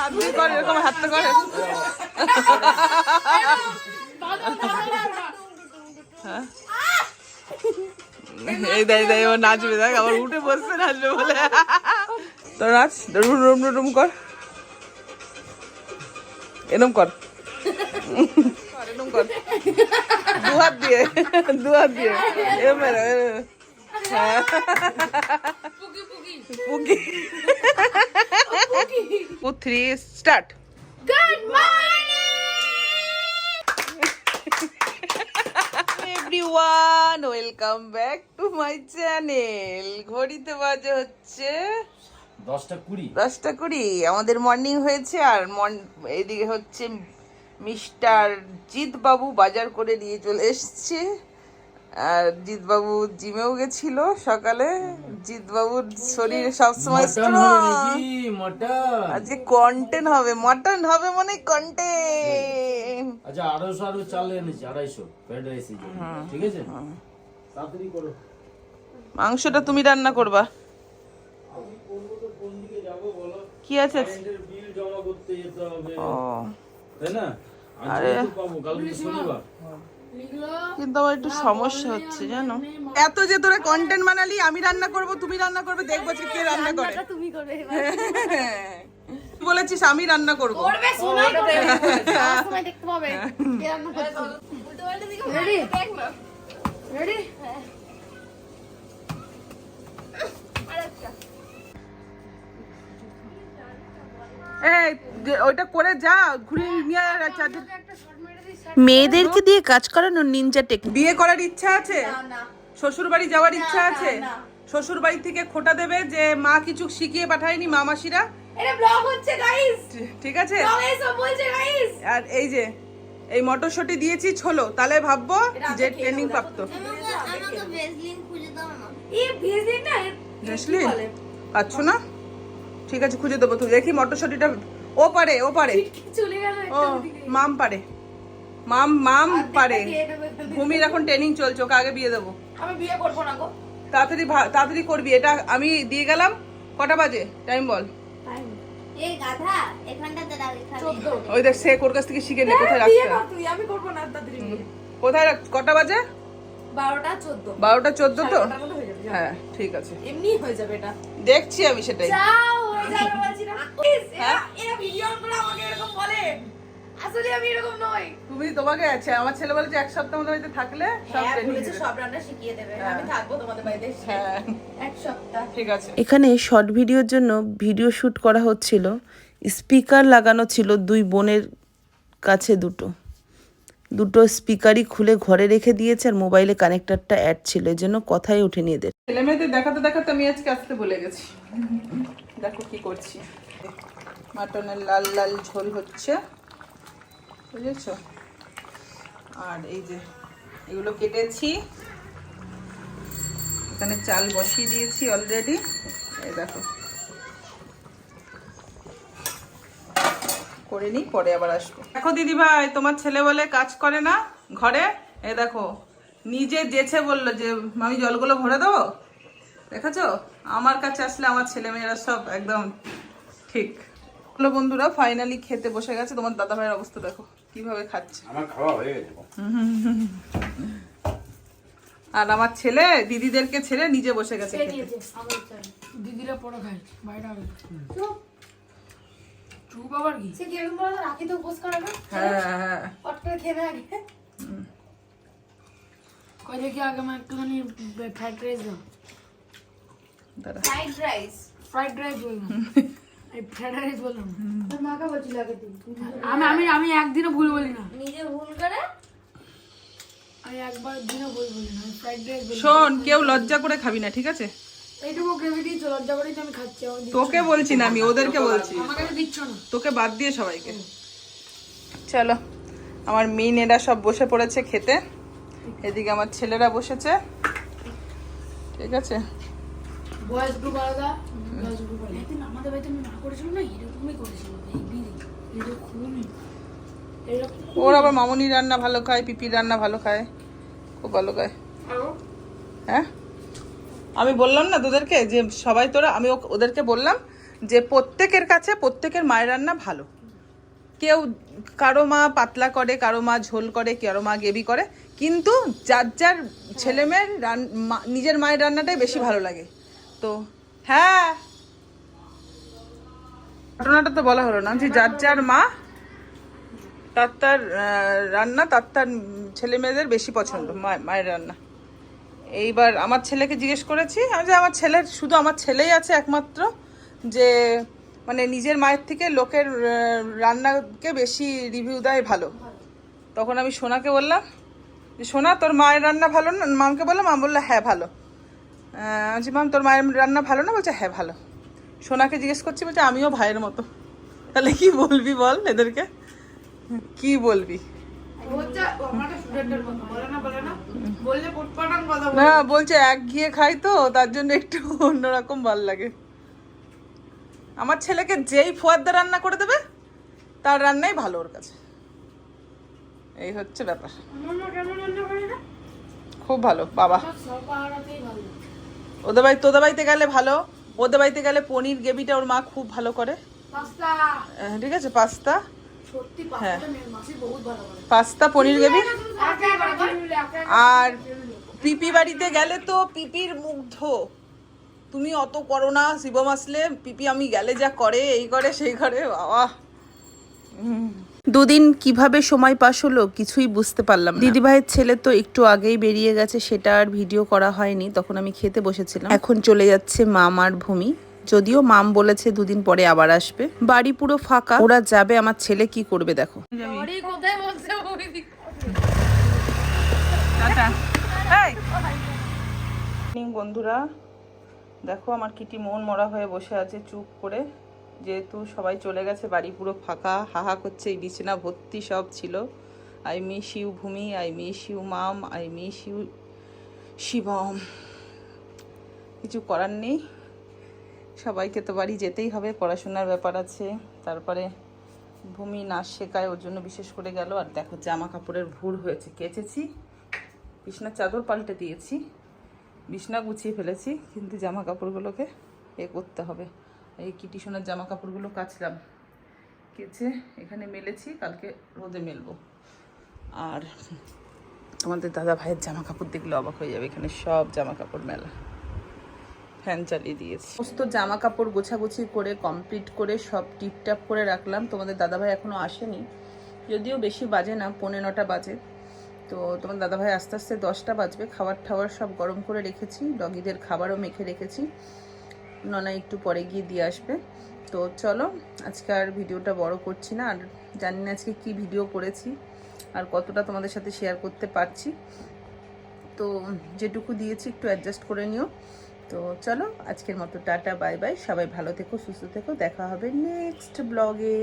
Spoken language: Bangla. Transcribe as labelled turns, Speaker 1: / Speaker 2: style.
Speaker 1: হাত দিয়ে কর এরকম হাতটা করে। হ্যাঁ? এই দেয় দেয় ও নাচবে দেখ আবার উঠে বসছে নাচবে বলে। তো নাচ রুম রুম রুম কর। এরম কর। এরম কর। দু হাত দিয়ে দু হাত দিয়ে। এরম। হ্যাঁ। পুকি। Three start
Speaker 2: good morning
Speaker 1: everyone welcome back to my channel ঘড়িতে বাজে হচ্ছে
Speaker 3: দশটা কুড়ি।
Speaker 1: দশটা কুড়ি। আমাদের মর্নিং হয়েছে আর মর্ন- এইদিকে হচ্ছে মিস্টার জিৎ বাবু বাজার করে নিয়ে চলে এসছে। আর জিৎ বাবু জিমেও গেছিল সকালে। জিৎ বাবুর শরীর সবসময় আজকে কন্টেন্ট হবে। মটন হবে মানে কন্টেন্ট
Speaker 3: আচ্ছা আড়াইশো আরও চাল এনেছি আড়াইশো ফ্রাইড রাইসের জন্য। ঠিক আছে? তাড়াতাড়ি করো।
Speaker 1: মাংসটা তুমি রান্না করবা।
Speaker 3: কোন দিকে যাব বলো?
Speaker 1: কি আছে?
Speaker 3: বিল জমা করতে যেতে হবে।
Speaker 1: ও।
Speaker 3: তাই না? পাবো কালকে শনিবার।
Speaker 1: কিন্তু আমার একটু সমস্যা হচ্ছে জানো? এত যে তোরা কন্টেন্ট বানালি আমি রান্না করব তুমি রান্না করবে দেখব যে কে রান্না করে।
Speaker 2: তুমি করবে
Speaker 1: তুই বলেছিস আমি রান্না করব।
Speaker 2: করবে করবে। সময় দেখতে পাবে। কে রান্না দিকে রেডি রেডি
Speaker 1: এই ওইটা করে যা ঘুরে নিয়ে মেয়েদেরকে দিয়ে কাজ করানোর নিনজা টেকনিক বিয়ে করার ইচ্ছা আছে?
Speaker 2: না
Speaker 1: শ্বশুর বাড়ি যাওয়ার ইচ্ছা আছে?
Speaker 2: না।
Speaker 1: শ্বশুর বাড়ি থেকে খোটা দেবে যে মা কিছু শিখিয়ে পাঠায়নি মা মাসিরা
Speaker 2: এটা ব্লগ হচ্ছে গাইস
Speaker 1: ঠিক আছে?
Speaker 2: বলছে গাইস
Speaker 1: আর এই যে এই মটরশুঁটি দিয়েছি ছোলো তাহলে ভাববো যে ট্রেনিং প্রাপ্ত।
Speaker 4: আমাকে ভেজলিন খুঁজে দাও না।
Speaker 2: এই ভেজে না
Speaker 1: বুঝলি পাচ্ছ না? ঠিক আছে খুঁজে দেবো তুই দেখি মটরশুঁটিটা ও পারে ও পারে।
Speaker 2: চলে গেল
Speaker 1: ও মাম পারে। মাম মাম পারে। ভূমির এখন ট্রেনিং চলছে ওকে আগে বিয়ে দেবো।
Speaker 2: আমি বিয়ে করব না গো।
Speaker 1: তাড়াতাড়ি ভা- তাড়াতাড়ি করবি এটা আমি দিয়ে গেলাম। কটা বাজে? টাইম বল। ওই দেখ সে ওর কাছ থেকে শিখে নে কোথায় রাখতে
Speaker 2: কর
Speaker 1: হয়।
Speaker 2: তুই আমি করব না তাড়াতাড়ি
Speaker 1: কোথায় রাখ কটা বাজে?
Speaker 2: বারোটা চোদ্দ।
Speaker 1: তো?
Speaker 2: হয়ে।
Speaker 1: হ্যাঁ ঠিক আছে।
Speaker 2: এমনি হয়ে যাবে এটা।
Speaker 1: দেখছি আমি সেটাই।
Speaker 2: হয়ে? আসলে আমি এরকম নই।
Speaker 1: তুমি তোমাকে আছে আমার ছেলে বলে যে এক সপ্তাহ বাড়িতে থাকলে সব
Speaker 2: হ্যাঁ বলেছে সব রান্না শিখিয়ে দেবে। আমি থাকব তোমাদের বাড়িতে
Speaker 1: হ্যাঁ।
Speaker 2: এক সপ্তাহ।
Speaker 1: ঠিক আছে।
Speaker 5: এখানে শর্ট ভিডিওর জন্য ভিডিও শুট করা হচ্ছিল। স্পিকার লাগানো ছিল দুই বোনের কাছে দুটো। দুটো স্পিকারই খুলে ঘরে রেখে দিয়েছে আর মোবাইলে কানেক্টারটা অ্যাড ছিল। এই জন্য কথাই ওঠেনি এদের।
Speaker 1: ছেলে মেয়েদের দেখাতে দেখাতে আমি আজকে আসতে বলে গেছি। দেখো কি করছি। মাটনের লাল লাল ঝোল হচ্ছে, বুঝেছ? আর এই যে এগুলো কেটেছি। এখানে চাল বসিয়ে দিয়েছি অলরেডি এই দেখো। করে নিই, পরে আবার আসব। দেখো দিদি ভাই তোমার ছেলে বলে কাজ করে না ঘরে? এ দেখো, নিজে যেছে বলল যে আমি জলগুলো ভরে দেবো? দেখেছ? আমার কাছে আসলে আমার ছেলে মেয়েরা সব একদম ঠিক। হলো বন্ধুরা ফাইনালি খেতে বসে গেছে। তোমার দাদা ভাইয়ের অবস্থা দেখো কীভাবে খাচ্ছে।
Speaker 3: আমার খাওয়া হয়ে গেছে
Speaker 1: আর আমার ছেলে দিদিদেরকে ছেড়ে নিজে বসে গেছে
Speaker 6: দিদিরা পড়া খায় বাইরে চুপ। আবার কি?
Speaker 2: সে কীরকম বলো রাখি তো উপোস করে না।
Speaker 1: হ্যাঁ। হ্যাঁ
Speaker 2: পট করে খেয়ে নেয় আগে।
Speaker 6: কই দেখি আগে আমার একটুখানি ফ্রাইড রাইস দাও।
Speaker 1: দাঁড়া।
Speaker 2: ফ্রাইড রাইস
Speaker 6: ফ্রাইড রাইস বললাম। ফ্রাইড রাইস বললাম।
Speaker 2: তোর মাকে বলছিল আগে তুই
Speaker 6: আমি আমি আমি একদিনও ভুল বলি না।
Speaker 4: নিজে ভুল করে?
Speaker 6: আমি একবার দিনও ভুল বলি না ফ্রাইড রাইস
Speaker 1: শোন কেউ লজ্জা করে খাবি না ঠিক আছে?
Speaker 6: এইটুকু গ্রেভি দিয়েছ লজ্জা করেই তো আমি খাচ্ছি
Speaker 1: তোকে বলছি না আমি ওদেরকে বলছি।
Speaker 6: না। আমাকে দিচ্ছ না।
Speaker 1: তোকে বাদ দিয়ে সবাইকে। চলো আমার মেন এরা সব বসে পড়েছে খেতে। এদিকে আমার ছেলেরা বসেছে। ঠিক আছে?
Speaker 6: বয়স গ্রুপ আলাদা গার্লস গ্রুপ আলাদা। একদিন আমাদের বাড়িতে আমি না করেছিল না এরকমই করেছিল এই বিড়ি এরকম এরকম
Speaker 1: ওর আবার মামনি রান্না ভালো খায় পিপির রান্না ভালো খায় খুব ভালো খায়। হ্যাঁ? আমি বললাম না তোদেরকে যে সবাই তোরা আমি ও- ওদেরকে বললাম যে প্রত্যেকের কাছে প্রত্যেকের মায়ের রান্না ভালো। কেউ কারও মা পাতলা করে কারও মা ঝোল করে কারও মা গেবি করে কিন্তু যার যার ছেলে মেয়ের মা- নিজের মায়ের রান্নাটাই বেশি ভালো লাগে। তো। হ্যাঁ। ঘটনাটা তো বলা হলো না যে যার যার মা, তার তার রান্না তার তার ছেলে মেয়েদের বেশি পছন্দ মায়ের রান্না। এইবার আমার ছেলেকে জিজ্ঞেস করেছি, আমি যে আমার ছেলের, শুধু আমার ছেলেই আছে একমাত্র, যে মানে নিজের মায়ের থেকে লোকের রান্নাকে বেশি রিভিউ দেয় ভালো। তখন আমি সোনাকে বললাম যে, সোনা তোর মায়ের রান্না ভালো না? মামকে বললাম মা বলল হ্যাঁ ভালো। বলছি, মাম তোর মায়ের রান্না ভালো না? বলছে হ্যাঁ ভালো। সোনাকে জিজ্ঞেস করছি বলছে আমিও ভাইয়ের মতো। তাহলে কি বলবি বল এদেরকে? কি বলবি?
Speaker 6: না
Speaker 1: বলছে এক ঘিয়ে খাই তো তার জন্য একটু অন্যরকম ভালো লাগে। আমার ছেলেকে যেই ফোয়াদ্দা রান্না করে দেবে তার রান্নাই ভালো ওর কাছে। এই হচ্ছে ব্যাপার। খুব ভালো বাবা। ওদের বাড়ি তোদের বাড়িতে গেলে ভালো। ওদের বাড়িতে গেলে পনির গ্রেভিটা ওর মা খুব ভালো করে। ঠিক আছে পাস্তা। হ্যাঁ।
Speaker 6: পাস্তা মেয়ের মাসি বহুত ভালো করে।
Speaker 1: পাস্তা পনির গ্রেভি। আর পিপি বাড়িতে গেলে তো পিপির মুগ্ধ। তুমি অত করো না শিবম আসলে পিপি আমি গেলে যা করে এই করে সেই করে বাবা।
Speaker 5: দুদিন কীভাবে সময় পাস হলো কিছুই বুঝতে পারলাম না। দিদিভাইয়ের ছেলে তো একটু আগেই বেরিয়ে গেছে সেটা আর ভিডিও করা হয়নি। তখন আমি খেতে বসেছিলাম। এখন চলে যাচ্ছে মাম আর ভূমি। যদিও মাম বলেছে দুদিন পরে আবার আসবে। বাড়ি পুরো ফাঁকা। ওরা যাবে আমার ছেলে কি করবে দেখো।
Speaker 1: বন্ধুরা। দেখো আমার কিটি মন মরা হয়ে বসে আছে চুপ করে। যেহেতু সবাই চলে গেছে, বাড়ি পুরো ফাঁকা হাহা করছে, এই বিছানা ভর্তি সব ছিল। I miss you Bhumi, I miss you mom, I miss you Shivam. কিছু করার নেই। সবাইকে তো বাড়ি যেতেই হবে, পড়াশোনার ব্যাপার আছে। তারপরে ভূমি নাচ শেখায়, ওর জন্য বিশেষ করে গেল। আর দেখো জামা কাপড়ের ভুর হয়েছে, কেচেছি। বিছনার চাদর পাল্টে দিয়েছি। বিছনা গুছিয়ে ফেলেছি, কিন্তু জামা কাপড়গুলোকে এ করতে হবে। এই কিটি সোনার জামা কাপড়গুলো কাচলাম। কেচে এখানে মেলেছি, কালকে রোদে মেলবো। আর তোমাদের দাদা ভাইয়ের জামা কাপড় দেখলে অবাক হয়ে যাবে, এখানে সব জামা কাপড় মেলা। ফ্যান চালিয়ে দিয়েছি। সমস্ত জামা কাপড় গোছাগুছি করে কমপ্লিট করে, সব টিপটাপ করে রাখলাম। তোমাদের দাদাভাই এখনও আসেনি। যদিও বেশি বাজে না, পৌনে নটা বাজে। তো তোমার দাদাভাই আস্তে আস্তে দশটা বাজবে। খাবার টাবার সব গরম করে রেখেছি, ডগিদের খাবারও মেখে রেখেছি। ননা একটু পরে গিয়ে দিয়ে আসবে। তো চলো, আজকে আর ভিডিওটা বড় করছি না, আর জানি না আজকে কি ভিডিও করেছি, আর কতটা তোমাদের সাথে শেয়ার করতে পারছি। তো যেটুকু দিয়েছি একটু অ্যাডজাস্ট করে নিও। তো চলো, আজকের মতো টাটা বাই বাই সবাই ভালো থেকো, সুস্থ থেকো। দেখা হবে নেক্সট ব্লগে